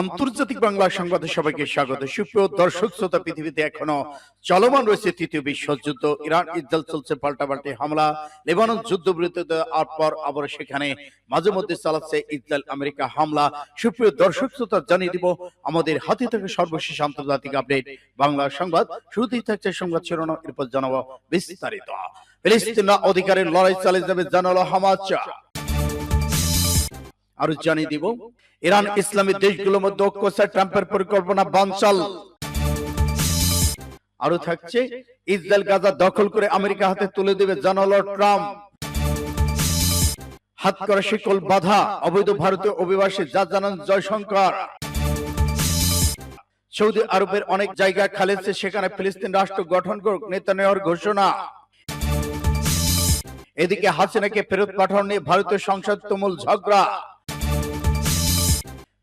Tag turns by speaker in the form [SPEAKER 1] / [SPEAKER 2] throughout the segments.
[SPEAKER 1] আন্তর্জাতিক বাংলা সংবাদে সবাইকে স্বাগত। সুপ্রিয় দর্শক শ্রোতা, পৃথিবীতে এখনও চলমান রয়েছে তৃতীয় বিশ্বযুদ্ধ। ইরান, ইসরায়েল চলছে পাল্টাপাল্টি হামলা। লেবানন যুদ্ধ বিরতিতে পর আবার সেখানে মাঝে মধ্যে চালাচ্ছে ইসরায়েল আমেরিকা হামলা। সুপ্রিয় দর্শক শ্রোতা, জানিয়ে দিব, আমাদের হাতে থেকে সর্বশেষ আন্তর্জাতিক আপডেট। বাংলা সংবাদ, শুরুতেই থাকছে সংবাদ শিরোনাম। এরপর জানাব বিস্তারিত। ফিলিস্তিন অধিকারের লড়াই চালিয়ে যাবে জানালো হামাজ আরও জানিয়ে দিব ইরান ইসলামী দেশগুলোর মধ্যে ঐক্য ট্রাম্পের পরিকল্পনা বানচাল। আরও থাকছে ইসরায়েল গাজা দখল করে আমেরিকা হাতে তুলে দেবে জানালো ট্রাম্প। হাত করা শিকল বাধা অবৈধ ভারতীয় অভিবাসী যা জানান জয়শঙ্কর। সৌদি আরবের অনেক জায়গা খালেছে সেখানে ফিলিস্তিন রাষ্ট্র গঠন করুক নেতা নেওয়ার ঘোষণা। এদিকে হাসিনাকে ফেরত পাঠানো নিয়ে ভারতীয় সংসদ তুমুল ঝগড়া।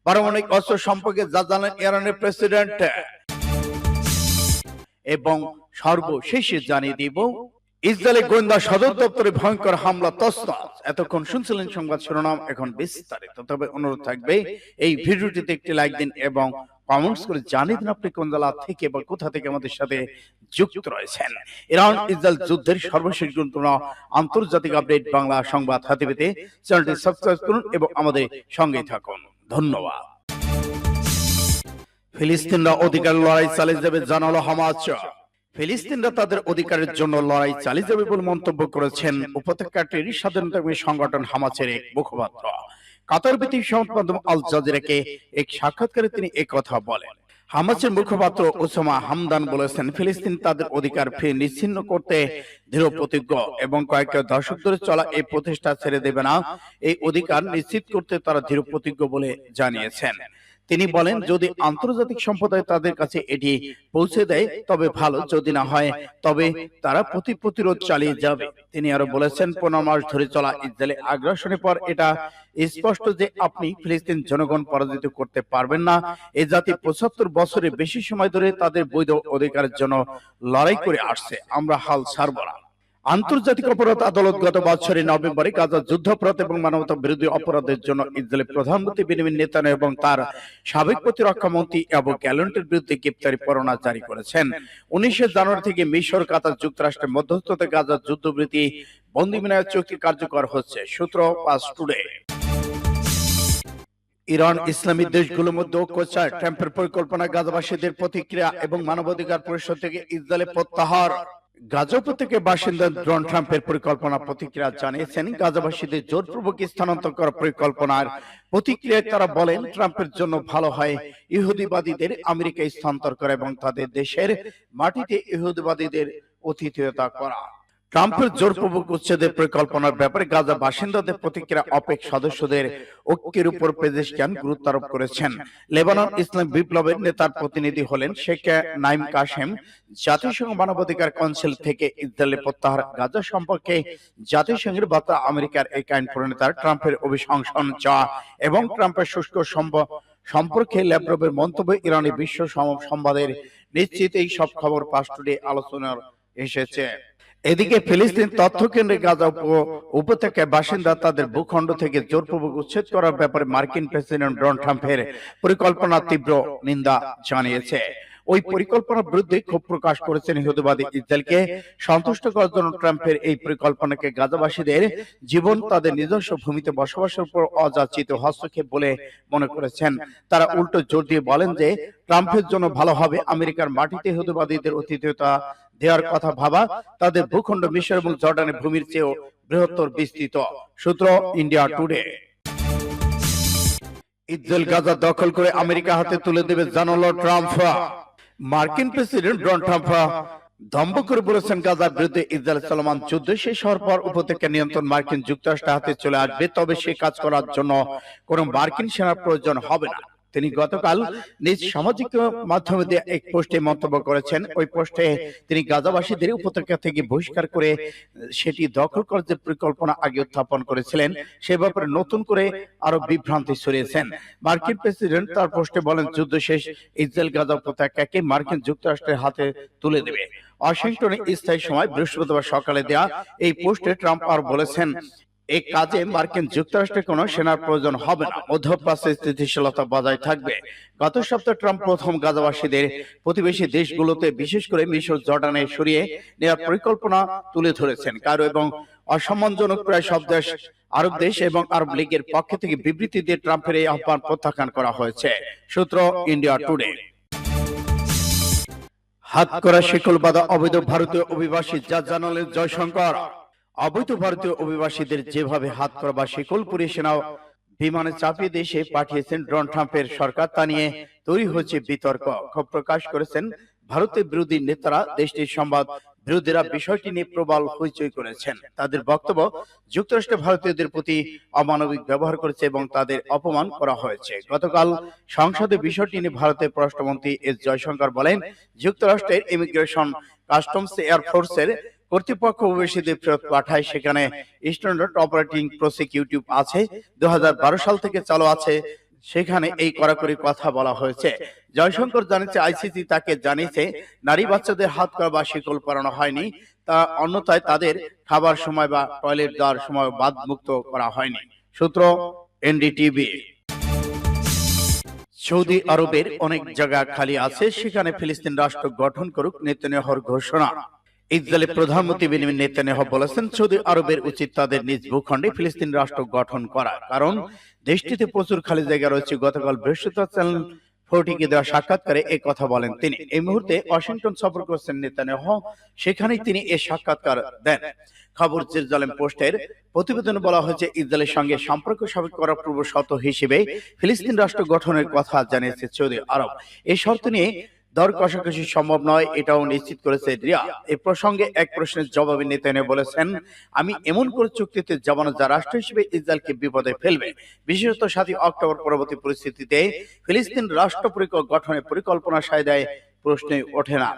[SPEAKER 1] পারমাণবিক অস্ত্র সম্পর্কে যা জানান ইরানের প্রেসিডেন্ট। এবং সর্বশেষে জানিয়ে দিব ইসরায়েলের গোয়েন্দা সদর দপ্তরে ভয়ঙ্কর হামলা তসনাস এতক্ষণ শুনছিলেন সংবাদ শিরোনাম, এখন বিস্তারিত। তবে অনুরোধ থাকবে, এই ভিডিওটিতে একটি লাইক দিন এবং কমেন্টস করে জানিয়ে দিন আপনি কোন জেলা থেকে বা কোথা থেকে আমাদের সাথে যুক্ত রয়েছেন। ইরান, ইসরায়েল যুদ্ধের সর্বশেষ গুরুত্বপূর্ণ আন্তর্জাতিক আপডেট বাংলা সংবাদ হাতে পেতে চ্যানেলটি সাবস্ক্রাইব করুন এবং আমাদের সঙ্গে থাকুন। ধন্যবাদ। ফিলিস্তিনরা অধিকার লড়াই চালিয়ে যাবে জানালো হামাজ ফিলিস্তিনরা তাদের অধিকারের জন্য লড়াই চালিয়ে যাবে বলে মন্তব্য করেছেন উপত্যকাটির স্বাধীনতা সংগঠন হামাসের এক মুখপাত্র। কাতার ভিত্তিক সংবাদ মাধ্যম আল জাজিরাকে এক সাক্ষাৎকারে তিনি কথা বলেন। হামাসের মুখপাত্র ওসমা হামদান বলেছেন, ফিলিস্তিন তাদের অধিকার ফিরে নিচ্ছিন্ন করতে দৃঢ় প্রতিজ্ঞ এবং কয়েক দশক ধরে চলা এই প্রতিষ্ঠা ছেড়ে দেবে না। এই অধিকার নিশ্চিত করতে তারা দৃঢ় প্রতিজ্ঞ বলে জানিয়েছেন। তিনি বলেন যদি আন্তর্জাতিক সম্প্রদায় তাদের কাছে এটি পৌঁছে দেয় তবে ভালো যদি না হয় তবে তারা প্রতি প্রতিরোধ চালিয়ে যাবে। তিনি আরও বলেছেন পনেরো মাস ধরে চলা ইসরায়েলি আগ্রাসনের পর এটা স্পষ্ট যে আপনি ফিলিস্তিন জনগণ পরাজিত করতে পারবেন না। এই জাতি পঁচাত্তর বছরে বেশি সময় ধরে তাদের বৈধ অধিকারের জন্য লড়াই করে আসছে। আমরা হাল ছাড়ব না। আন্তর্জাতিক অপরাধ আদালত গত বছরের নভেম্বরে গাজা যুদ্ধাপরাধ এবং মানবতা বিরোধী অপরাধের জন্য ইসরায়েলের প্রধানমন্ত্রী বেনিমিন নেতানো এবং তার সাবেক প্রতিরক্ষা মন্ত্রী এবং গ্যালেন্টের বিরুদ্ধে গ্রেপ্তারি পরোয়ানা জারি করেছেন। উনিশে জানুয়ারি থেকে মিশর, কাতার যুক্তরাষ্ট্রের মধ্যস্থতে গাজা যুদ্ধবৃত্তি বন্দি বিনায়ক চুক্তি কার্যকর হচ্ছে। সূত্র পাস টুডে। ইরান ইসলামী দেশগুলোর মধ্যে ঐক্য চায়। ট্রাম্পের পরিকল্পনা গাজাবাসীদের প্রতিক্রিয়া এবং মানবাধিকার পরিষদ থেকে ইসরায়েলের প্রত্যাহার। গাজা উপত্যকে বাসিন্দা ডোনাল্ড ট্রাম্পের পরিকল্পনা প্রতিক্রিয়া জানিয়েছেন। গাজাবাসীদের জোরপূর্বক স্থানান্তর করার পরিকল্পনার প্রতিক্রিয়ায় তারা বলেন, ট্রাম্পের জন্য ভালো হয় ইহুদিবাদীদের আমেরিকায় স্থানান্তর করা এবং তাদের দেশের মাটিতে ইহুদিবাদীদের অতিথিয়তা করা। ট্রাম্পের জোরপূর্বক উচ্ছেদের পরিকল্পনার ব্যাপারে গাজা বাসিন্দাদের প্রতিক্রিয়া অপেক সদস্যদের ঐক্যের উপর পেজেশকান গুরুত্ব আরোপ করেছেন। লেবানন ইসলাম বিপ্লবের নেতার প্রতিনিধি হলেন শেখ নাইম কাশেম, জাতিসংঘ মানবাধিকার কাউন্সিল থেকে ইসরায়েলের প্রত্যাহার গাজা সম্পর্কে জাতিসংঘের বার্তা আমেরিকার এক আইন প্রণেতার ট্রাম্পের অভিশংসন চাওয়া এবং ট্রাম্পের শুষ্ক সম্ভব সম্পর্কে ল্যাব্রবের মন্তব্য ইরানি বিশ্ব সংবাদের নিশ্চিত এই সব খবর পাস্টুডে আলোচনার এসেছে। এদিকে ফিলিস্তিন তথ্য কেন্দ্রে গাজা উপত্যকায় বাসিন্দা তাদের ভূখণ্ড থেকে জোরপূর্বক উচ্ছেদ করার ব্যাপারে মার্কিন প্রেসিডেন্ট ডোনাল্ড ট্রাম্পের পরিকল্পনা তীব্র নিন্দা জানিয়েছে। ওই পরিকল্পনার বিরুদ্ধে ক্ষোভ প্রকাশ করেছেন ইহুদিবাদী ইসরায়েলকে। সন্তুষ্ট করার জন্য ট্রাম্পের এই পরিকল্পনাকে গাজাবাসীদের জীবন তাদের নিজস্ব ভূমিতে বসবাসের উপর অযাচিত হস্তক্ষেপ বলে মনে করেছেন। তারা উল্টো জোর দিয়ে বলেন যে, ট্রাম্পের জন্য ভালো হবে আমেরিকার মাটিতে ইহুদিবাদীদের অতিথিয়তা দেওয়ার কথা ভাবা তাদের ভূখণ্ড মিশর এবং জর্ডানের ভূমির চেয়েও বৃহত্তর বিস্তৃত। সূত্র ইন্ডিয়া টুডে। ইসরায়েল গাজা দখল করে আমেরিকা হাতে তুলে দেবে জানালো ট্রাম্প। মার্কিন প্রেসিডেন্ট ডোনাল্ড ট্রাম্প দম্ভ করে বলেছেন, গাজার বিরুদ্ধে ইসরায়েল চলমান যুদ্ধ শেষ হওয়ার পর উপত্যকা নিয়ন্ত্রণ মার্কিন যুক্তরাষ্ট্র হাতে চলে আসবে, তবে সে কাজ করার জন্য কোন মার্কিন সেনার প্রয়োজন হবে না। তিনি গতকাল নিজ সামাজিক মাধ্যমে দিয়ে এক পোস্টে মন্তব্য করেছেন। ওই পোস্টে তিনি গাজাবাসীদের উপত্যকা থেকে বহিষ্কার করে সেটি দখল করার যে পরিকল্পনা আগে উত্থাপন করেছিলেন সে ব্যাপারে নতুন করে আরও বিভ্রান্তি ছড়িয়েছেন। মার্কিন প্রেসিডেন্ট তার পোস্টে বলেন যুদ্ধ শেষ ইসরায়েল গাজা উপত্যকাকে মার্কিন যুক্তরাষ্ট্রের হাতে তুলে দেবে। ওয়াশিংটনে স্থায়ী সময় বৃহস্পতিবার সকালে দেয়া এই পোস্টে ট্রাম্প আর বলেছেন এই কাজে মার্কিন যুক্তরাষ্ট্রের কোনো সেনার প্রয়োজন হবে না। মধ্যপ্রাচ্যে স্থিতিশীলতা বজায় থাকবে। গত সপ্তাহে ট্রাম্প প্রথম গাজাবাসীদের প্রতিবেশী দেশগুলোতে বিশেষ করে মিশর, জর্ডানে সরিয়ে নেওয়ার পরিকল্পনা তুলে ধরেছেন। কারও এবং অসম্মানজনক প্রায় সব দেশ, আরব দেশ এবং আরব লীগের পক্ষ থেকে বিবৃতি দিয়ে ট্রাম্পের এই আহ্বান প্রত্যাখ্যান করা হয়েছে। সূত্র ইন্ডিয়া টুডে। হাত করা শিকল বাধা অবৈধ ভারতীয় অভিবাসী যা জানালেন জয়শঙ্কর। অবৈধ ভারতীয় অভিবাসীদের যেভাবে হাত করা শিকল পুলিশ সেনা বিমানে চাপিয়ে দেশে পাঠিয়েছেন ডোনাল্ড ট্রাম্পের সরকার, তা নিয়ে তৈরি হয়েছে বিতর্ক। ক্ষোভ প্রকাশ করেছেন ভারতের বিরোধী নেতারা। দেশটির সংবাদ বিরোধীরা বিষয়টি নিয়ে প্রবল হইচই করেছেন। তাদের বক্তব্য, যুক্তরাষ্ট্র ভারতীয়দের প্রতি অমানবিক ব্যবহার করেছে এবং তাদের অপমান করা হয়েছে। গতকাল সংসদে বিষয়টি নিয়ে ভারতের পররাষ্ট্রমন্ত্রী এস জয়শঙ্কর বলেন, যুক্তরাষ্ট্রের ইমিগ্রেশন কাস্টমস এয়ারফোর্সের কর্তৃপক্ষ অভিবাসীদের ফেরত পাঠায়। সেখানে স্ট্যান্ডার্ড অপারেটিং প্রসিকিউটিভ আছে দুই হাজার বারো সাল থেকে চালু আছে। সেখানে এই কড়াকড়ি কথা বলা হয়েছে। জয়শঙ্কর জানিয়েছে, আইসিসি তাকে জানিয়েছে, নারী বাচ্চাদের হাত করা বা শিকল পরানো হয়নি। তা অন্যথায় তাদের খাবার সময় বা টয়লেট যাওয়ার সময় বাদ মুক্ত করা হয়নি। সূত্র এনডিটিভি। সৌদি আরবের অনেক জায়গা খালি আছে। সেখানে ফিলিস্তিন রাষ্ট্র গঠন করুক নেতানিয়াহুর ঘোষণা। ইসরায়েলের প্রধানমন্ত্রী বেনিমিন নেতানিয়াহু বলেছেন সৌদি আরবের উচিত তাদের নিজ ভূখণ্ডে ফিলিস্তিন রাষ্ট্র গঠন করা। কারণ দেশটিতে প্রচুর খালি জায়গা রয়েছে। গতকাল বৃহস্পতিবার চ্যানেল ফোরটিকে দেওয়া সাক্ষাৎকারে এই কথা বলেন তিনি। এই মুহূর্তে ওয়াশিংটন সফর করছেন নেতানিয়াহু। সেখানেই তিনি এই সাক্ষাৎকার দেন। খবর জেরুজালেম পোস্টের প্রতিবেদনে বলা হয়েছে ইসরায়েলের সঙ্গে সম্পর্ক স্বাভাবিক করার পূর্ব শর্ত হিসেবে ফিলিস্তিন রাষ্ট্র গঠনের কথা জানিয়েছে সৌদি আরব। এই শর্ত নিয়ে দর কষাকষি সম্ভব নয়, এটাও নিশ্চিত করেছে রিয়া। এ প্রসঙ্গে এক প্রশ্নের জবাবে নেতানিয়াহু বলেছেন, আমি এমন করে চুক্তিতে যাব না যা রাষ্ট্র হিসেবে ইসরায়েলকে বিপদে ফেলবে। বিশেষত সাতই অক্টোবর পরবর্তী পরিস্থিতিতে ফিলিস্তিন রাষ্ট্র পরিকল্পনা গঠনের পরিকল্পনা সায়দায় প্রশ্নে ওঠে না।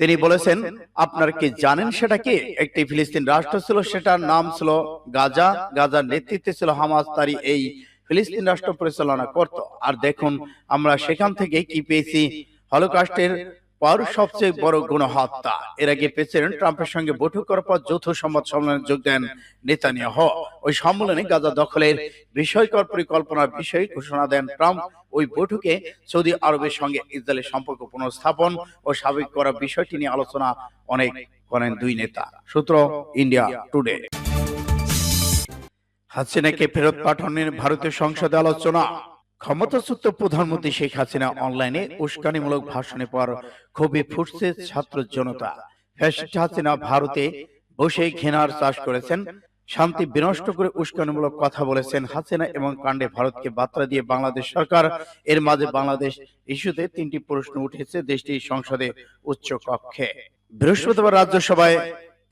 [SPEAKER 1] তিনি বলেছেন, আপনারা কি জানেন সেটা কি? একটি ফিলিস্তিন রাষ্ট্র ছিল, সেটার নাম ছিল গাজা। গাজার নেতৃত্বে ছিল হামাস, তারই এই ফিলিস্তিন রাষ্ট্র পরিচালনা করত। আর দেখুন, আমরা সেখান থেকে কি পেয়েছি? হলোকাস্টের পর সবচেয়ে বড় গণহত্যা। এর আগে প্রেসিডেন্ট ট্রাম্পের সঙ্গে বৈঠক করার পর যৌথ সংবাদ সম্মেলনে যোগ দেন নেতানিয়াহু। ওই সম্মেলনে গাজা দখলের বিষয়কর পরিকল্পনার বিষয়ে ঘোষণা দেন ট্রাম্প। ওই বৈঠকে সৌদি আরবের সঙ্গে ইসরায়েলের সম্পর্ক পুনঃস্থাপন ও স্বাভাবিক করার বিষয়টি নিয়ে আলোচনা অনেক করেন দুই নেতা। সূত্র ইন্ডিয়া টুডে। হাসিনাকে ফেরত পাঠানোর ভারতীয় সংসদে আলোচনা। ক্ষমতাচ্যুত প্রধানমন্ত্রী শেখ হাসিনা অনলাইনে উস্কানিমূলক ভাষণের পর ক্ষোভে ফুটছে ছাত্র জনতা। ফ্যাসিস্ট হাসিনা ভারতে বসে ঘৃণার চাষ করেছেন, শান্তি বিনষ্ট করে উস্কানিমূলক কথা বলেছেন হাসিনা এবং কাণ্ডে ভারতকে বার্তা দিয়ে বাংলাদেশ সরকার। এর মাঝে বাংলাদেশ ইস্যুতে তিনটি প্রশ্ন উঠেছে দেশটির সংসদে উচ্চ কক্ষে। বৃহস্পতিবার রাজ্যসভায়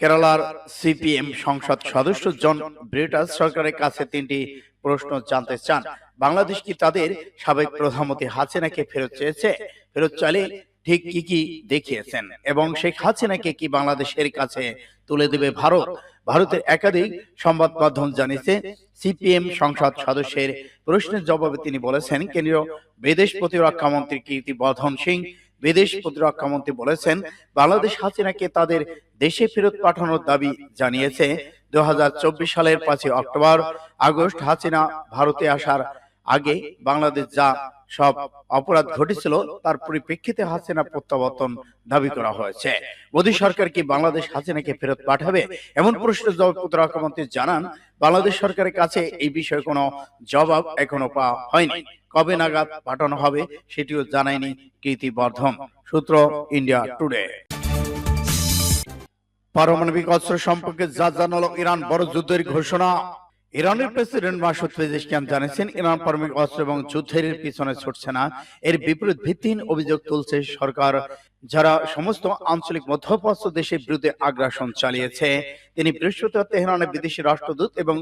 [SPEAKER 1] কেরালার সিপিএম সংসদ সদস্য জন ব্রিটাস সরকারের কাছে তিনটি প্রশ্ন জানতে চান। বাংলাদেশ কি তাদের সাবেক প্রধানমন্ত্রী হাসিনাকে ফেরত চেয়েছে? ফেরত চাইলে ঠিক কি কি দেখিয়েছেন? এবং শেখ হাসিনাকে কি বাংলাদেশের কাছে তুলে দেবে ভারত? ভারতের একাধিক সংবাদ মাধ্যম জানিয়েছে, সিপিএম সংসদ সদস্যের প্রশ্নের জবাবে তিনি বলেছেন, কেন্দ্রীয় বিদেশ প্রতিরক্ষা মন্ত্রী কীর্তি বর্ধন সিং বিদেশ প্রতিরক্ষা মন্ত্রী বলেছেন বাংলাদেশ হাসিনাকে তাদের দেশে ফেরত পাঠানোর দাবি জানিয়েছে। দু হাজার চব্বিশ সালের পাঁচই অক্টোবর আগস্ট হাসিনা ভারতে আসার আগে বাংলাদেশ যা সব অপরাধ ঘটেছিল তার পরিপ্রেক্ষিতে হাসিনা প্রত্যাবর্তন দাবি করা হয়েছে। মোদী সরকার কি বাংলাদেশ হাসিনাকে ফেরত পাঠাবে? এমন প্রশ্নের জবাব প্রতিরক্ষা মন্ত্রী জানান বাংলাদেশ সরকারের কাছে এই বিষয়ে কোনো জবাব এখনও পাওয়া হয়নি। কবে নাগাদ পাঠানো হবে সেটিও জানায়নি কীর্তি বর্ধন। সূত্র ইন্ডিয়া টুডে। পারমাণবিক অস্ত্র সম্পর্কে যা জানালো ইরান বড় যুদ্ধের ঘোষণা। ইরানের প্রেসিডেন্ট মাসুদ পেজিশকিয়ান জানিয়েছেন, ইরান পারমাণবিক অস্ত্র এবং যুদ্ধের পিছনে ছুটছে না। এর বিপরীত ভিত্তিহীন অভিযোগ তুলছে সরকার, যারা সমস্ত আঞ্চলিক মধ্যপ্রাচ্য দেশের বিরুদ্ধে আগ্রাসন চালিয়েছে। তিনি বৃহস্পতিবার তেহরানের বিদেশি রাষ্ট্রদূত এবং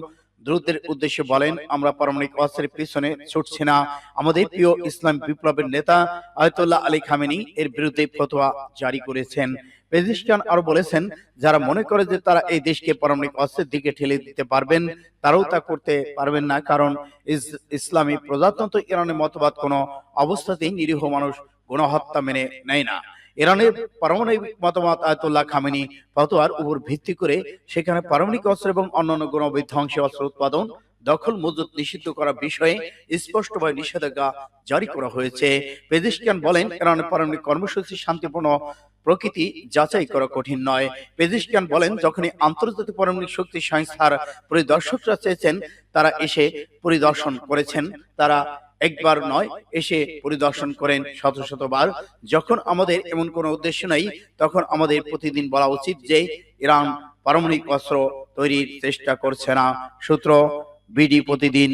[SPEAKER 1] দ্রুতের উদ্দেশ্যে বলেন, আমরা পারমাণবিক অস্ত্রের পিছনে ছুটছি না। আমাদের প্রিয় ইসলাম বিপ্লবের নেতা আয়তুল্লাহ আলী খামেনি এর বিরুদ্ধে ফতোয়া জারি করেছেন। পেজিস্টান আরও বলেছেন, যারা মনে করে যে তারা এই দেশকে পারমাণবিক অস্ত্রের দিকে ঠেলে দিতে পারবেন, তারাও তা করতে পারবেন না, কারণ ইসলামী প্রজাতন্ত্র ইরানের মতবাদ কোনো অবস্থাতেই নিরীহ মানুষ গণহত্যা মেনে নেয় না। ইরানের পারমাণবিক মতামত আয়তুল্লাহ খামেনি ফতোয়ার উপর ভিত্তি করে সেখানে পারমাণবিক অস্ত্র এবং অন্যান্য গণবিধ্বংসী অস্ত্র উৎপাদন, দখল মজুত নিষিদ্ধ করা বিষয়ে স্পষ্টভাবে নিষেধাজ্ঞা জারি করা হয়েছে। পেজিশকিয়ান বলেন, ইরানের পারমাণবিক কর্মসূচি শান্তিপূর্ণ প্রকৃতি যাচাই করা কঠিন নয়। পেজিশকিয়ান বলেন যখনই আন্তর্জাতিক পারমাণবিক শক্তি সংস্থার পরিদর্শকরা চেয়েছেন তারা এসে পরিদর্শন করেছেন। তারা একবার নয় এসে পরিদর্শন করেন। শত শতবার যখন আমাদের এমন কোনো উদ্দেশ্য নেই তখন আমাদের প্রতিদিন বলা উচিত যে ইরান পারমাণবিক অস্ত্র তৈরির চেষ্টা করছে না। সূত্র বিডি প্রতিদিন।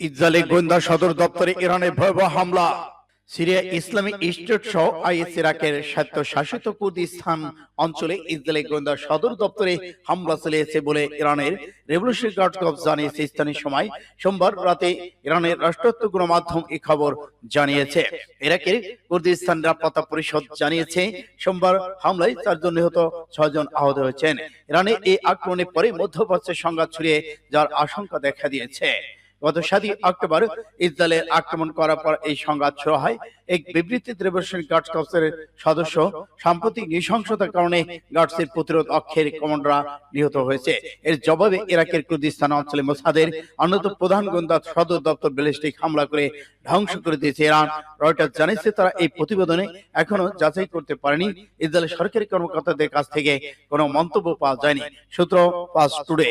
[SPEAKER 1] ইসরায়েলি গোয়েন্দা সদর দপ্তরে ইরানের ভয়াবহ হামলা। সিরিয়া ইসলামিক স্টেট সহ আইএস ইরাকের স্বায়ত্ত শাসিত কুর্দিস্তান অঞ্চলে ইসরায়েলি গোয়েন্দা সদর দপ্তরে হামলা চালিয়েছে বলে ইরানের রেভলিউশনারি গার্ড কর্পস জানিয়েছে স্থানীয় সময় সোমবার রাতে ইরানের রাষ্ট্রায়ত্ত গণমাধ্যম এই খবর জানিয়েছে। ইরাকের কুর্দিস্তান নিরাপত্তা পরিষদ জানিয়েছে সোমবার হামলায় চারজন নিহত ছয়জন আহত হয়েছেন। ইরানে এই আক্রমণের পরে মধ্যপ্রাচ্যের সংঘাত ছড়িয়ে যাওয়ার আশঙ্কা দেখা দিয়েছে। গত সাতই অক্টোবর ইসরায়েলের আক্রমণ করার পর এই সংঘাত শুরু হয়। এক বিবৃতি রেভলিউশনারি গার্ডস কর্পসের সদস্য সাম্প্রতিক নৃশংসতার কারণে গার্ডসের প্রতিরোধ অক্ষের কমান্ডাররা নিহত হয়েছে। এর জবাবে ইরাকের কুর্দিস্তান অঞ্চলে মোসাদের অন্যতম প্রধান গোয়েন্দা সদর দপ্তর ব্যালিস্টিক হামলা করে ধ্বংস করে দিয়েছে ইরান। রয়টার্স জানিয়েছে তারা এই প্রতিবেদনে এখনও যাচাই করতে পারেনি। ইসরায়েলের সরকারি কর্মকর্তাদের কাছ থেকে কোনো মন্তব্য পাওয়া যায়নি। সূত্র পাস টুডে।